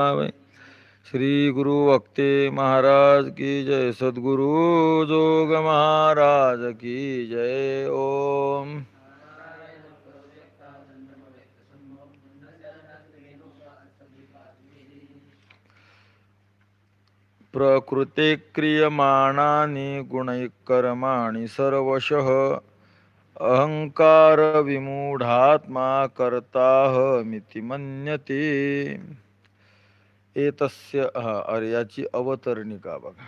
श्री गुरु वक्ते महाराज की जय. सद्गुरु जोग महाराज की जय. ओम. प्रकृते क्रियमाणानि गुणैकर्माणि सर्वशः. अहङ्कारविमूढात्मा कर्ताहमिति मन्यते. एतस्य हा अरे याची अवतरणिका बघा.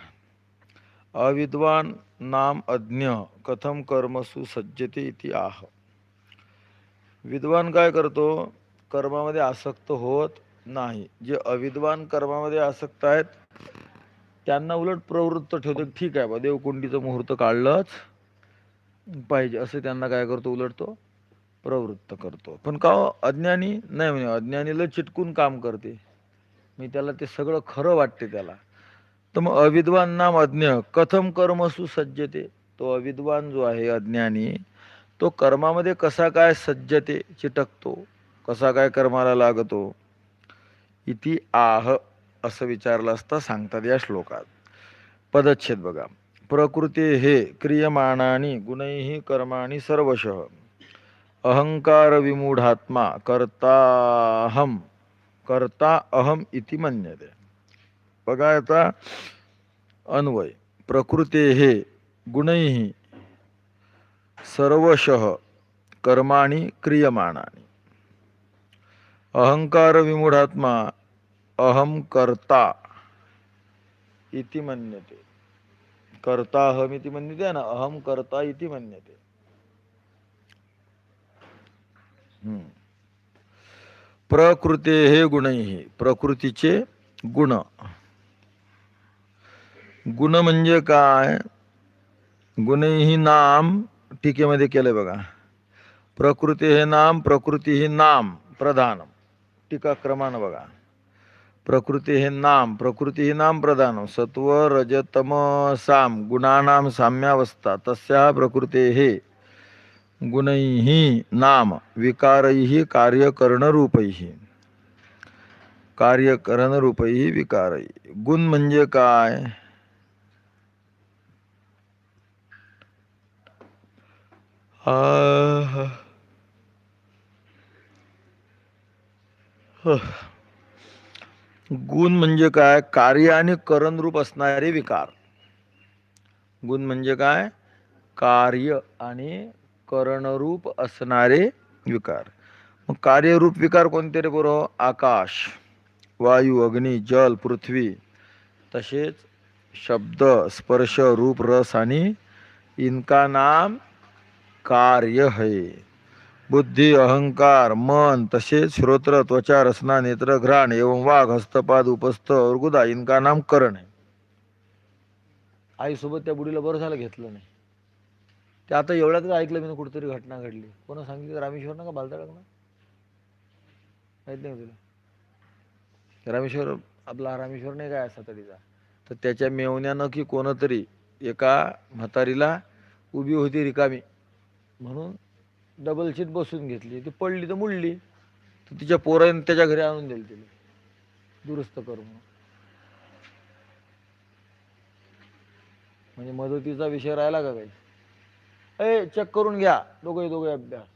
अविद्वान नाम अज्ञ कथम कर्मसु सज्जते इति आह. विद्वान काय करतो? कर्मामध्ये आसक्त होत नाही. जे अविद्वान कर्मामध्ये आसक्त आहेत त्यांना उलट प्रवृत्त ठेवतो ठीक आहे बा देवकुंडीचं मुहूर्त काढलंच पाहिजे. असं त्यांना काय करतो? उलट तो प्रवृत्त करतो. पण का हो? अज्ञानी नाही म्हणजे अज्ञानीला चिटकून काम करते. मी त्याला ते सगळं खरं वाटते त्याला. तर मग अविद्वान नाम अज्ञ कथम कर्मसु सज्जते. तो अविद्वान जो आहे अज्ञानी तो कर्मामध्ये कसा काय सज्जते चिटकतो कसा काय कर्माला लागतो इति आह असं विचारलं असता सांगतात या श्लोकात. पदच्छेद बघा. प्रकृती हे क्रियमाणानी गुणैः कर्माणि सर्वशः. अहंकार विमूढात्मा कर्ताहम. कर्ता अहम इति मन्यते. बघा आता अन्वय. प्रकृते हे गुणैः सर्वशः कर्माणि क्रियमाणानि. अहंकार विमूढात्मा अहम कर्ता इति मन्यते. कर्ता अहम इति मन्यते ना अहम कर्ता इति मन्यते. हम्म. प्रकृते हे गुणैः प्रकृतीचे गुण. गुण म्हणजे काय? गुणही नाम टीकेमध्ये केले बघा. प्रकृती हे नाम प्रकृती ही नाम प्रधान टीकाक्रमानं बघा. प्रकृती हे नाम प्रकृती ही नाम प्रधान सत्व रजतम साम. गुणानाम साम्यावस्था. तस्या प्रकृती हे. गुणैः नाम विकारैः कार्यकरणरूपैः. कार्यकरणरूपैः विकारही गुण म्हणजे काय? गुण म्हणजे काय? कार्य आणि करण रूप असणारे विकार. गुण म्हणजे काय? कार्य आणि करणरूप असणारे विकार. मग कार्यरूप विकार कोणते रे बरो आकाश वायू अग्नी जल पृथ्वी. तसेच शब्द स्पर्श रूप रस आणि इनका नाम कार्य है. बुद्धी अहंकार मन तसेच श्रोत्र त्वचा रसना नेत्र घ्राण एवं वाघ हस्तपाद उपस्थ और गुदा इनका नाम करण आहे आईसोबत त्या बुडीला बरं झालं घेतलं नाही. ते आता एवढ्यातच ऐकलं मी कुठेतरी घटना घडली. कोणा सांगितलं? रामेश्वर ना का बालतडक ना? नाही तुला. रामेश्वर आपला रामेश्वर नाही काय सातडीचा तर त्याच्या मेवण्यानं की कोणतरी एका म्हातारीला उभी होती रिकामी. म्हणून डबल शीट बसून घेतली. ती पडली तर मुडली. तर तिच्या पोराने त्याच्या घरी आणून दिली तिला. दुरुस्त कर म्हणून म्हणजे मदतीचा विषय राहिला का काही? ए चेक करून घ्या. दोघे दोघे अभ्यास.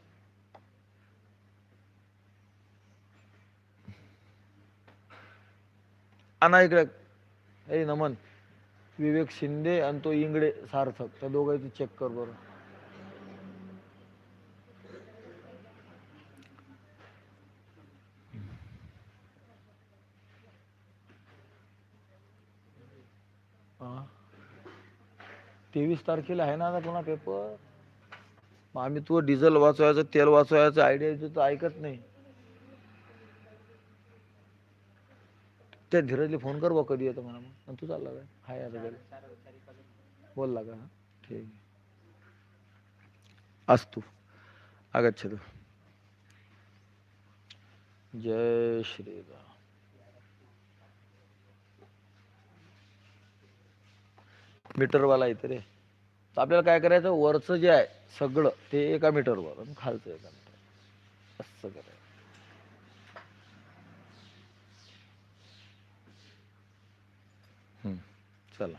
आणा इकडे. ए नमन. विवेक शिंदे आणि तो इंगडे सार्थक. त्या दोघांचं चेक कर बरं. तेवीस तारखेला आहे ना आता पुन्हा पेपर मग आम्ही तू डिझेल वाचवायचं तेल वाचवायचं आयडिया येतो तर ऐकत नाही. त्या धीरजला फोन कर बा कधी येतो म्हणा मग. आणि तू चालला काय हाय आता बोलला का ठीक आहे. अस्तु आगच्छतु जय श्रीराम मीटरवाला इथे रे. तर आपल्याला काय करायचं? वरचं जे आहे सगळं ते एका मीटरवर आणि खालचं एका मीटर असं करायचं. चला.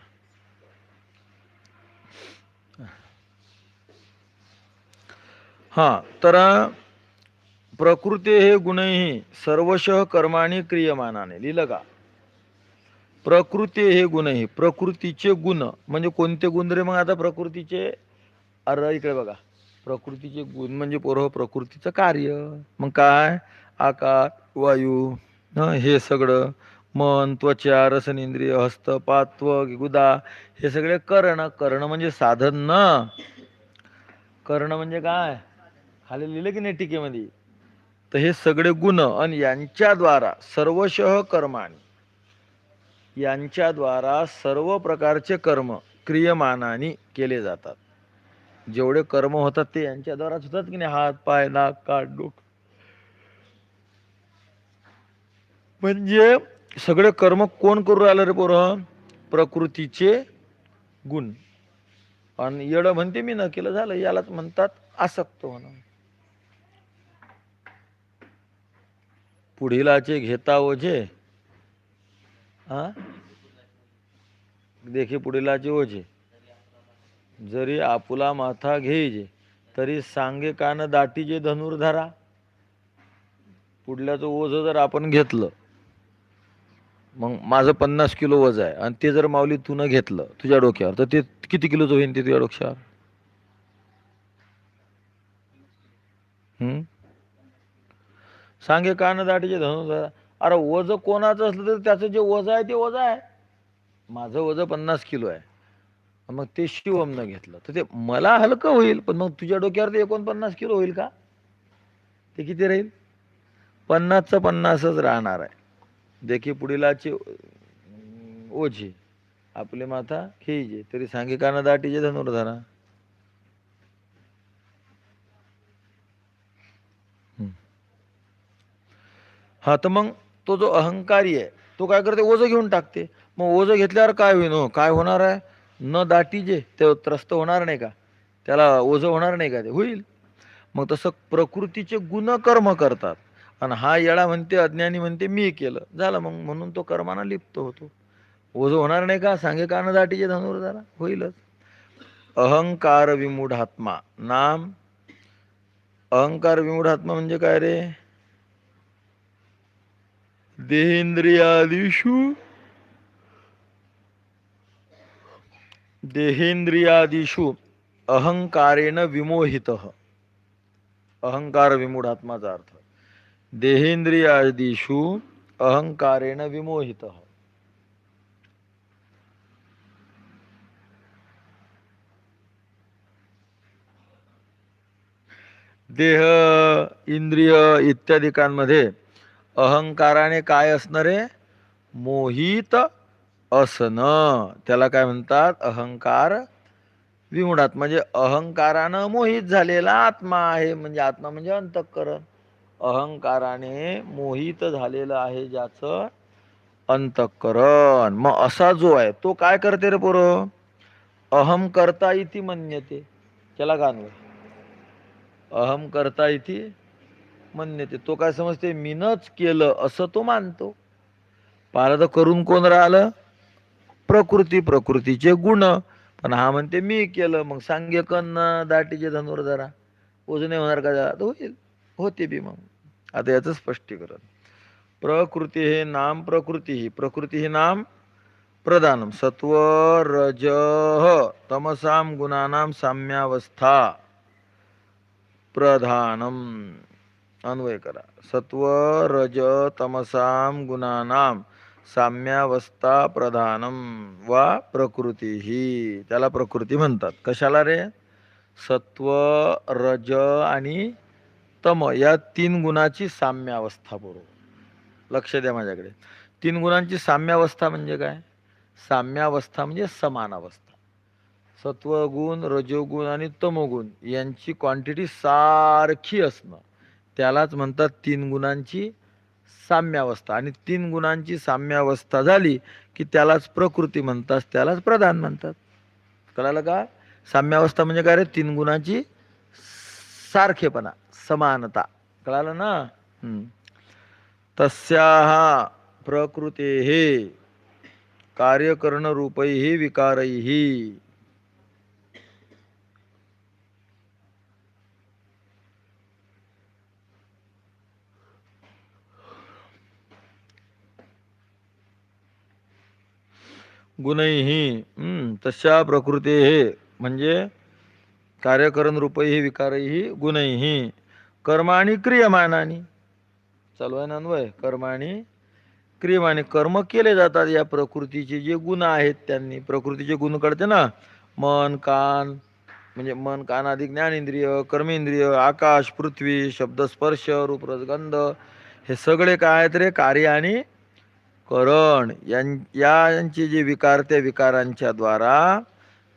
हा तर प्रकृती हे गुणही सर्वशः कर्माणी क्रियमानाने लिहिलं का? प्रकृती हे गुण आहे. प्रकृतीचे गुण. म्हणजे कोणते गुण रे मग आता प्रकृतीचे? अरे इकडे बघा. प्रकृतीचे गुण म्हणजे पोरं प्रकृतीचं कार्य. मग काय? आकार वायू हे सगळं. मन त्वचा रसनेंद्रिय हस्त पात्व गुदा हे सगळे कर्ण. कर्ण म्हणजे साधन न. कर्ण म्हणजे काय? खाली लिहिलं की नाही टीकेमध्ये? तर हे सगळे गुण. आणि यांच्याद्वारा सर्वशः कर्माने यांच्याद्वारा सर्व प्रकारचे कर्म क्रियमानाने केले जातात. जेवढे कर्म होतात ते यांच्याद्वाराच होतात की नाही हात पाय नाक काट डोक. म्हणजे सगळे कर्म कोण करू राहिलं रे पोरं? प्रकृतीचे गुण. आणि येडं म्हणते मी न केलं झालं यालाच म्हणतात आसक्त होणं. पुढीलाचे घेता ओझे देखी पुढीलाचे ओझे जरी आपुला माथा घेईजे तरी सांगे कान दाटीजे धनुर्धरा. पुढल्याचं ओझ जर आपण घेतलं मग माझं पन्नास किलो वज आहे आणि ते जर माऊली तू न घेतलं तुझ्या डोक्यावर तर ते किती किलोचं होईल ते तुझ्या डोक्यावर? हम्म? सांगे कान दाटीचे धनुर्धरा. अरे वज कोणाचं असलं तर त्याचं जे वज आहे ते वज आहे. माझं वज पन्नास किलो आहे. मग ते शिवमनं घेतलं. तर ते मला हलकं होईल पण मग तुझ्या डोक्यावर ते एकोणपन्नास किलो होईल का? ते किती राहील? पन्नासचं पन्नासच राहणार आहे. देखी पुढीलाची अं, ओझे. आपले माथा खेजे तरी सांगे काना दाटीचे धनुर्धारा. हा तर मग तो जो अहंकारी आहे तो काय करते? ओझं घेऊन टाकते. मग ओझं घेतल्यावर काय होईन? हो काय होणार आहे? न दाटी जे ते त्रस्त होणार नाही का? त्याला ओझं होणार नाही का ते? होईल. मग तसं प्रकृतीचे गुणकर्म करतात. आणि हा येळा म्हणते अज्ञानी म्हणते मी केलं. झालं मग म्हणून तो कर्माना लिप्त होतो. ओझं होणार नाही का? सांगे का न दाटीचे धनुर्धारा? होईलच. अहंकार विमूढात्मा. नाम? अहंकार विमूढात्मा म्हणजे काय रे? देहेंद्रियादिषु। देहेंद्रियादिषु अहंकारेण विमोहित। अहंकार विमूढात्माचा अर्थ। देहेंद्रियादिषु अहंकारेण विमोहित। देह इंद्रिय इत्यादिकांमध्ये अहंकाराने काय असणं रे मोहित असणं. त्याला काय म्हणतात? अहंकार विमुडात. म्हणजे अहंकारानं मोहित झालेला आत्मा आहे. म्हणजे आत्मा म्हणजे अंतःकरण. अहंकाराने मोहित झालेलं आहे ज्याचं अंतःकरण. मग असा जो आहे तो काय करते रे पोरं? अहम करता इति मन्यते. त्याला गाणं अहम करता इति मन्यते तो. काय समजते मीनच केलं असं तो मानतो. पाहिलं तर करून कोण राहिलं? प्रकृती. प्रकृतीचे गुण. पण हा म्हणते मी केलं. मग सांगे कन्न दाटीचे धनुर्धरा ओझने होणार का? जरा? होईल. होते बी मग. आता याचं स्पष्टीकरण. प्रकृती हे नाम प्रकृती ही. प्रकृती हे नाम प्रधानम. सत्व रज तमसाम गुणानाम साम्यावस्था. प्रधानम. अन्वय करा. सत्व रज तमसाम गुणानाम साम्यावस्था प्रधानम वा प्रकृती ही त्याला प्रकृती म्हणतात. कशाला रे? सत्व रज आणि तम या तीन गुणाची साम्यावस्था बरोबर. लक्ष द्या माझ्याकडे. तीन गुणांची साम्यावस्था म्हणजे काय? साम्यावस्था म्हणजे समान अवस्था सत्वगुण रजोगुण आणि तमोगुण यांची क्वांटिटी सारखी असणं. त्यालाच म्हणतात तीन गुणांची साम्यावस्था. आणि तीन गुणांची साम्यावस्था झाली की त्यालाच प्रकृती म्हणतात त्यालाच प्रधान म्हणतात. कळालं का? साम्यावस्था म्हणजे काय रे? तीन गुणांची सारखेपणा समानता. कळालं ना? तस्या तस्याहा प्रकृते हे कार्यकरण रूपैही गुणैही तशा प्रकृती हे म्हणजे कार्यकरण रूपही विकारैही गुणैही कर्माणी क्रियमानानी चालू आहे ना अन्वय? कर्माणी क्रियमाने कर्म केले जातात या प्रकृतीचे जे गुण आहेत त्यांनी. प्रकृतीचे गुण कळते ना? मन कान म्हणजे मन कान आदी ज्ञानेंद्रिय कर्मेंद्रिय आकाश पृथ्वी शब्द स्पर्श रूपरसगंध हे सगळे काय आहेत रे? कार्य आणि करण यां- यांचे जे विकार त्या विकारांच्या द्वारा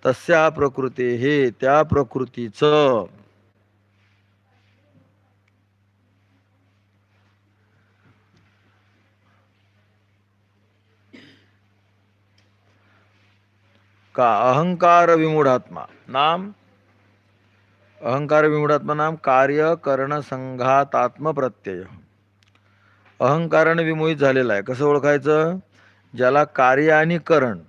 तस्या प्रकृती हे त्या प्रकृतीचं. का अहंकार विमूढात्मा? नाम? अहंकार विमूढात्मा नाम कार्य करण संघातात्म प्रत्यय अहंकाराने विमोहित झालेला आहे. कसं ओळखायचं? ज्याला कार्य आणि करण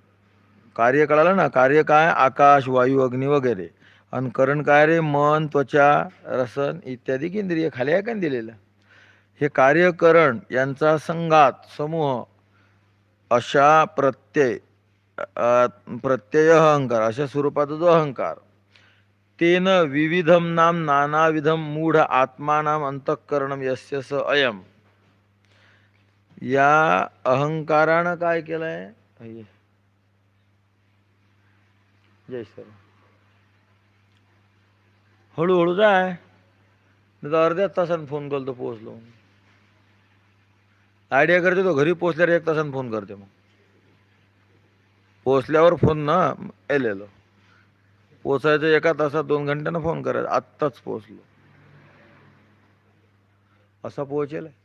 कार्य कळालं ना? कार्य काय? आकाश वायू अग्नी वगैरे. आणि करण काय रे? मन त्वचा रसन इत्यादी केंद्रिय खाली आहे का दिलेलं? हे कार्यकरण यांचा संघात समूह अशा प्रत्यय प्रत्यय अहंकार अशा स्वरूपाचा जो अहंकार तेन विविधम नाम नानाविधम मूढ आत्मानाम अंतःकरणम यस्य स अयम. या अहंकारानं काय केलंय? जय सर हळूहळू जाय. नाही तर अर्ध्या तासानं फोन करतो पोहोचलो आयडिया करते तो घरी पोहोचल्यावर एक तासानं फोन करते मग. पोहोचल्यावर फोन ना एलेलो. पोचायचं एका तासात दोन घंट्यानं फोन करायचा. आत्ताच पोहोचलो. असा पोहोचेल.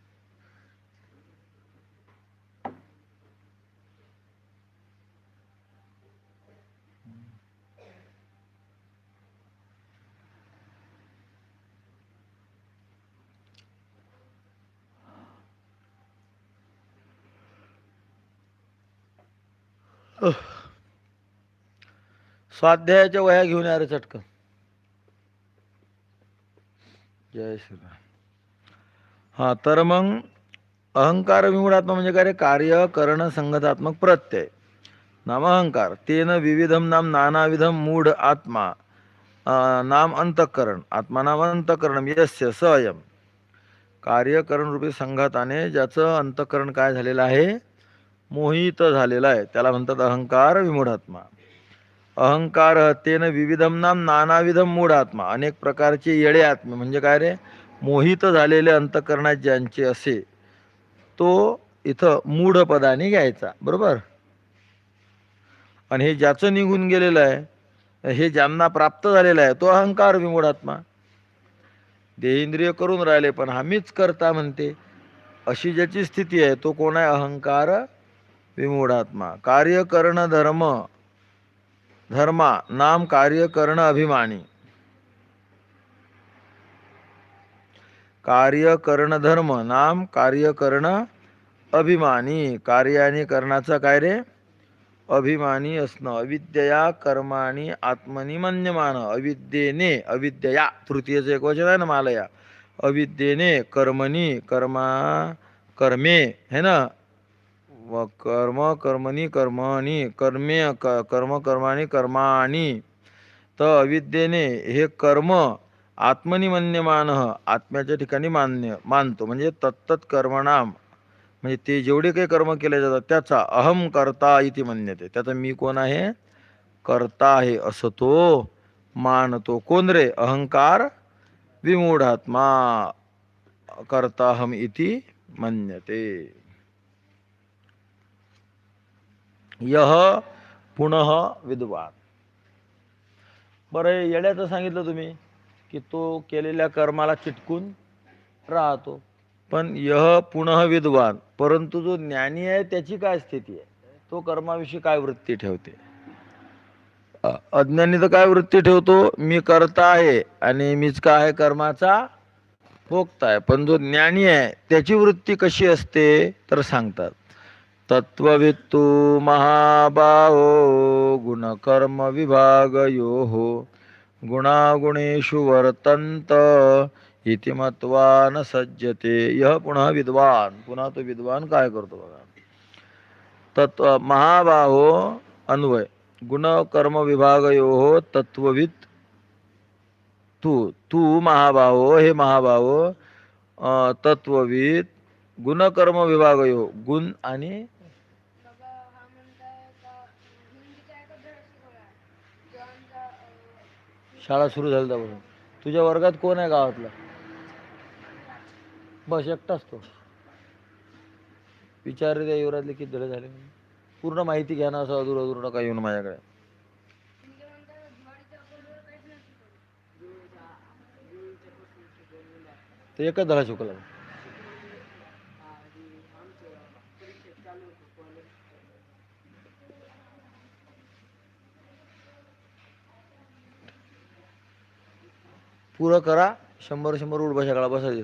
स्वाध्यायाच्या वह्या घेऊन या रे चटकन. जय श्रीराम. हा तर मग अहंकार विमूढात्मा म्हणजे काय रे? कार्य करण संगतात्मक प्रत्यय. नाम अहंकार. तेन विविधम नाम नानाविधम मूढ आत्मा. अं, नाम अंतःकरण. आत्मा नाम अंतःकरण. यस्य सयम कार्यकरण रूपी संघाताने ज्याचं अंतःकरण काय झालेलं आहे? मोहित झालेला आहे. त्याला म्हणतात अहंकार विमूढात्मा. अहंकार तेन विविधम नाम नानाविधम मूढ आत्मा अनेक प्रकारचे येडे आत्मे. म्हणजे काय रे? मोहित झालेले अंतकरणात ज्यांचे असे तो इथं मूढ पदाने घ्यायचा. बरोबर? आणि हे ज्याचं निघून गेलेलं आहे हे ज्यांना प्राप्त झालेलं आहे तो अहंकार विमूढात्मा. देहेंद्रिय करून राहिले पण हा मीच करता म्हणते. अशी ज्याची स्थिती आहे तो कोण आहे? अहंकार विमूढात्मा. कार्य करण धर्म धर्मा नाम कार्य करण अभिमानी. कार्य करण धर्म नाम कार्य करण अभिमानी. कार्याने आणि काय रे? अभिमानी असणं. अविद्यया कर्माणी आत्मनी मन्यमान. अविद्येने अविद्यया. तृतीयचं एक वचन आहे ना मालया. अविद्येने कर्मणी कर्मा कर्मे है ना? व कर्म कर्मणी कर्मणी कर्मे क- कर्म कर्माणी कर्माणी. तर अविद्येने हे कर्म आत्मनी मन्यमान आत्म्याच्या ठिकाणी मान्य मानतो. म्हणजे तत्तत् कर्मणाम. म्हणजे ते जेवढे काही कर्म केले जातात त्याचा अहम करता इति मान्यते. त्याचा मी कोण आहे? करता आहे असं तो मानतो. कोण रे? अहंकार विमूढात्मा. करताहम इति मन्यते. यह पुनः विद्वान. बरं येण्याचं येड्याचं सांगितलं तुम्ही की तो केलेल्या कर्माला चिटकून राहतो. पण यह पुनः विद्वान परंतु जो ज्ञानी आहे त्याची काय स्थिती आहे? तो कर्माविषयी काय वृत्ती ठेवते? अज्ञानी तर काय वृत्ती ठेवतो? मी करता आहे आणि मीच काय आहे कर्माचा? भोगता आहे पण जो ज्ञानी आहे त्याची वृत्ती कशी असते? तर सांगतात. तत्त्ववित्तु महाबाहो गुणकर्मविभागयोः गुणागुणेषु वर्तन्त इति मत्वा न सज्जते। यह पुनः विद्वान पुन्हा तो विद्वान काय करतो बघा? तत्व महाबाहो अन्वय गुणकर्म तत्त्ववित् तत्ववित तू तू महाबाहो हे महाबाहो अं, तत्ववित गुणकर्म विभागयो गुण आणि बाबा हा म्हणताय का हिंदीचा एका धडा शिकवला जेव्हा अं, शाळा सुरू झाली त्यापासून. तुझ्या वर्गात कोण आहे गावातला? बस एकटाच तो. विचारले त्या युवरातले किती धडे झाले. पूर्ण माहिती घ्या ना असं अधूर अधूर नका येऊन माझ्याकडे. तर एकच धडा शिकवला. पुरं करा शंभर शंभर उठ बशा काळा बसायचे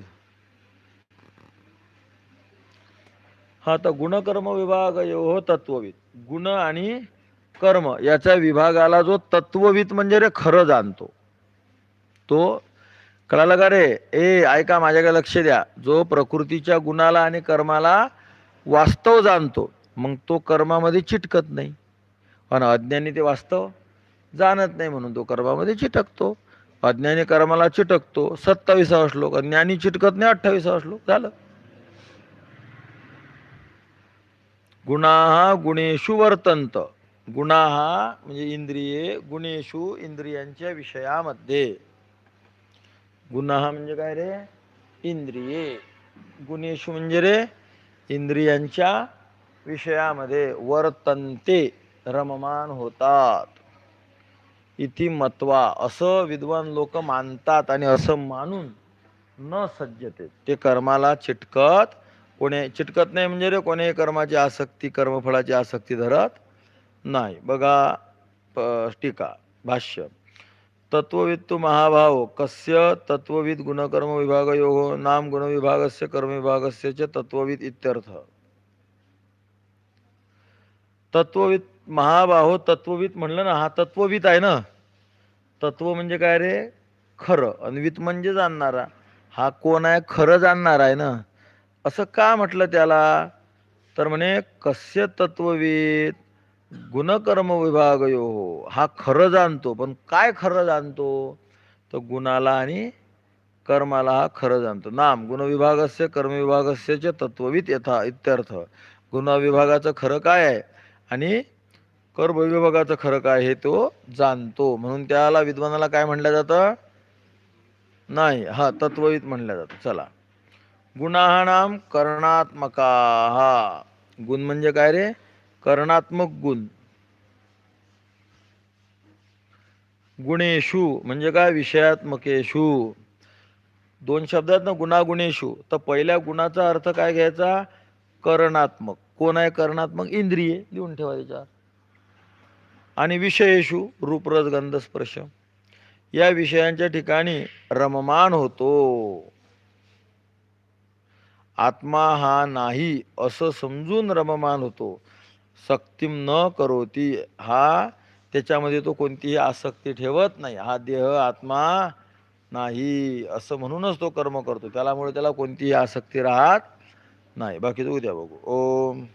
हा तर गुणकर्म विभाग यो हो तत्वविद. गुण आणि कर्म याच्या विभागाला जो तत्वविद म्हणजे रे खरं जाणतो. तो कळालं का रे? ए ऐका माझ्याकडे लक्ष द्या. जो प्रकृतीच्या गुणाला आणि कर्माला वास्तव जाणतो मग तो कर्मामध्ये चिटकत नाही. पण अज्ञानी ते वास्तव जाणत नाही म्हणून तो कर्मामध्ये चिटकतो. अज्ञानी कर्माला चिटकतो. सत्तावीसावा श्लोक ज्ञानी चिटकत नाही अठ्ठावीसावा श्लोक. झालं. गुणा गुणेषु वर्तंत गुणा म्हणजे इंद्रिये गुणेषु इंद्रियांच्या विषयामध्ये. गुन्हा म्हणजे काय रे? इंद्रिये. गुणेशु म्हणजे रे? इंद्रियांच्या विषयामध्ये. वर्तन्ते रममान होतात. इति मत्वा असं विद्वान लोक मानतात आणि असं मानून न सज्जते. ते कर्माला चिटकत कोणी चिटकत नाही म्हणजे रे कोणी कर्माची आसक्ती कर्मफळाची आसक्ती धरत नाही. बघा प- टीका भाष्य. तत्ववित्तु महाभाव कस्य तत्वविद गुणकर्म विभागयो नाम गुणविभागस्य कर्मविभागस्य च तत्वविद इत्यर्थ। तत्वविद महाबाहो तत्वविद म्हणलं ना हा तत्वविद आहे ना. तत्व म्हणजे काय रे? खरं. अन्वित म्हणजे जाणणारा. हा कोण आहे? खरं जाणणार आहे ना. असं का म्हटलं त्याला? तर म्हणे कस्य तत्वविद गुणकर्म विभाग यो हा खरं जाणतो. पण काय खरं जाणतो? तर गुणाला आणि कर्माला हा खरं जाणतो. नाम गुणविभागस्य कर्मविभागस्य च तत्ववित यथा इत्यर्थ. गुणविभागाचं खरं काय आहे? आणि कर विभागाचं खरं काय हे तो जाणतो. म्हणून त्याला विद्वानाला काय म्हणलं जातं? नाही हा तत्ववित म्हणलं जातं. चला. गुणाहनाम कर्णात्मका. हा गुण म्हणजे काय रे? कर्णात्मक गुण. गुणेशु म्हणजे काय? विषयात्मकेशु दोन शब्दात ना गुणागुणेशु तर पहिल्या गुणाचा अर्थ काय घ्यायचा? करणात्मक. कोण आहे करणात्मक? इंद्रिये लिहून ठेवा त्याच्यावर आणि विषयेशू रूपरस गंध स्पर्श. या विषयांच्या ठिकाणी रममान होतो. आत्मा हा नाही असं समजून रममान होतो. सक्तीम न करोती हा त्याच्यामध्ये तो कोणतीही आसक्ती ठेवत नाही. हा देह आत्मा नाही असं म्हणूनच तो कर्म करतो. त्यालामुळे त्याला कोणतीही आसक्ती राहत नाही बाकी उद्या बघू ओम